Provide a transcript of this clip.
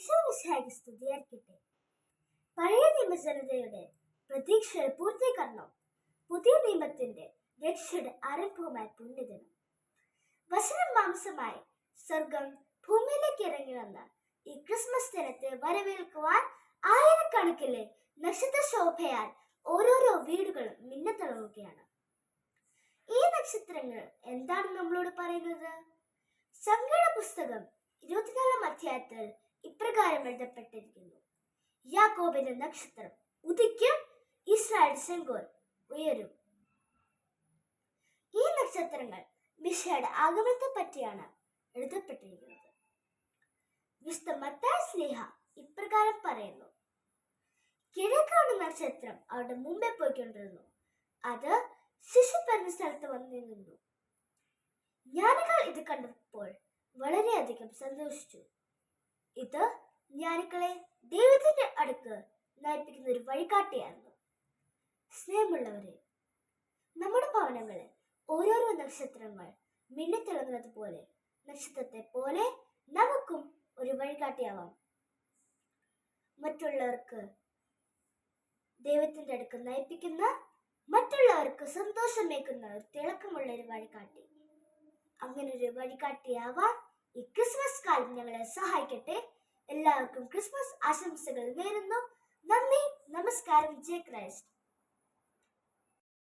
ഈശോമിശിഹായ്ക്ക് സ്തുതിയായിരിക്കട്ടെ പഴയ നിയമജനതയുടെ പ്രതീക്ഷയുടെ പൂർത്തീകരണം പുതിയ നിയമത്തിന്റെ രക്ഷയുടെ ആരംഭവുമായി പുണ്യദിനം. വചനം മാംസമായി സ്വർഗം ഭൂമിയിലേക്ക് ഇറങ്ങി വന്ന ഈ ക്രിസ്മസ് ദിനത്തെ വരവേൽക്കുവാൻ ആയിരക്കണക്കിലെ നക്ഷത്ര ശോഭയാൽ ഓരോരോ വീടുകളും മിന്നത്തിളങ്ങുകയാണ് ഈ നക്ഷത്രങ്ങൾ എന്താണ് നമ്മളോട് പറയുന്നത്? സംഗീത പുസ്തകം ഇരുപത്തിനാലാം അധ്യായത്തിൽ ഇപ്രകാരം എഴുതപ്പെട്ടിരിക്കുന്നു. യാക്കോബിന്റെ നക്ഷത്രം ഉദിക്കും ഇസ്രായേൽ സെങ്കോൽ ഉയരും. ഈ നക്ഷത്രങ്ങൾ മിഷയുടെ ആഗമനത്തെ പറ്റിയാണ് എഴുതപ്പെട്ടിരിക്കുന്നത്. വിശുദ്ധ മത്തായ സ്നേഹ ഇപ്രകാരം പറയുന്നു. കിഴക്കാണ് നക്ഷത്രം അവിടെ മുമ്പേ പോയിക്കൊണ്ടിരുന്നു. അത് ശിശു പറഞ്ഞ സ്ഥലത്ത് വന്നു നിന്നു. ഇത് കണ്ടപ്പോൾ വളരെയധികം സന്തോഷിച്ചു. ഇത് ജ്ഞാനികളെ ദൈവത്തിന്റെ അടുക്ക് നയിപ്പിക്കുന്ന ഒരു വഴികാട്ടിയായിരുന്നു. സ്നേഹമുള്ളവരെ നമ്മുടെ ഭവനങ്ങളിൽ ഓരോരോ നക്ഷത്രങ്ങൾ മിന്നിത്തിളങ്ങുന്നത് പോലെ നക്ഷത്രത്തെ പോലെ നമുക്കും ഒരു വഴികാട്ടിയാവാം. മറ്റുള്ളവർക്ക് ദൈവത്തിന്റെ അടുക്ക് നയിപ്പിക്കുന്ന മറ്റുള്ളവർക്ക് സന്തോഷമേക്കുന്ന ഒരു തിളക്കമുള്ള ഒരു വഴികാട്ടി. അങ്ങനെ ഒരു വഴികാട്ടിയാവാൻ ഈ ക്രിസ്മസ് കാലം ഞങ്ങളെ സഹായിക്കട്ടെ. എല്ലാവർക്കും ക്രിസ്മസ് ആശംസകൾ നേരുന്നു. നന്ദി. നമസ്കാരം. ജയ ക്രൈസ്റ്റ്.